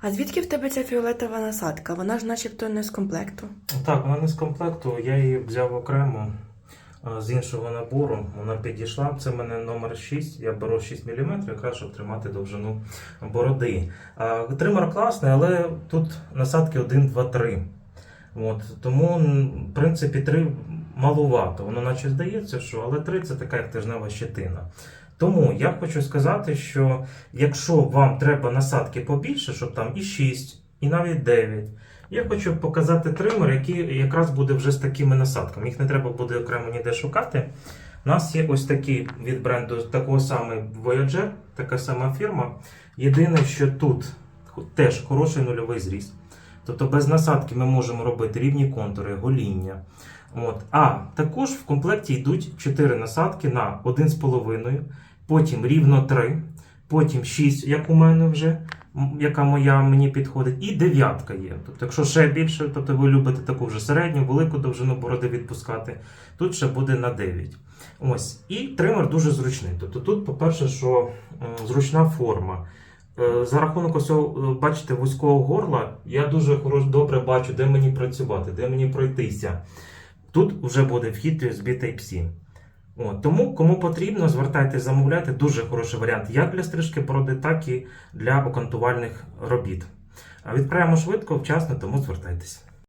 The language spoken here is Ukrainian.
А звідки в тебе ця фіолетова насадка? Вона ж начебто не з комплекту. Так, вона не з комплекту, я її взяв окремо з іншого набору. Вона підійшла. Це в мене номер 6. Я беру 6 мм, якраз щоб тримати довжину бороди. Тример класний, але тут насадки 1, 2, 3. От, тому, в принципі, 3 малувато. Воно наче здається, що, але 3 це така як тижнева щетина. Тому я хочу сказати, що якщо вам треба насадки побільше, щоб там і 6, і навіть 9, я хочу показати тример, який якраз буде вже з такими насадками. Їх не треба буде окремо ніде шукати. У нас є ось такі від бренду такого саме Voyager, така сама фірма. Єдине, що тут теж хороший нульовий зріст. Тобто без насадки ми можемо робити рівні контури, гоління. От. А також в комплекті йдуть 4 насадки на 1,5, потім рівно 3, потім 6, як у мене вже, яка моя мені підходить, і дев'ятка є. Тобто, якщо ще більше, тобто ви любите таку вже середню, велику довжину бороди відпускати, тут ще буде на 9. Ось. І тример дуже зручний. Тобто тут, по-перше, що зручна форма. Е, За рахунок ось, цього, е, бачите, вузького горла, я дуже добре бачу, де мені працювати, де мені пройтися. Тут вже буде вхід USB Type-C. От, тому, кому потрібно, звертайтеся, замовляти. Дуже хороший варіант як для стрижки породи, так і для окантувальних робіт. А Відправимо швидко, вчасно, тому звертайтеся.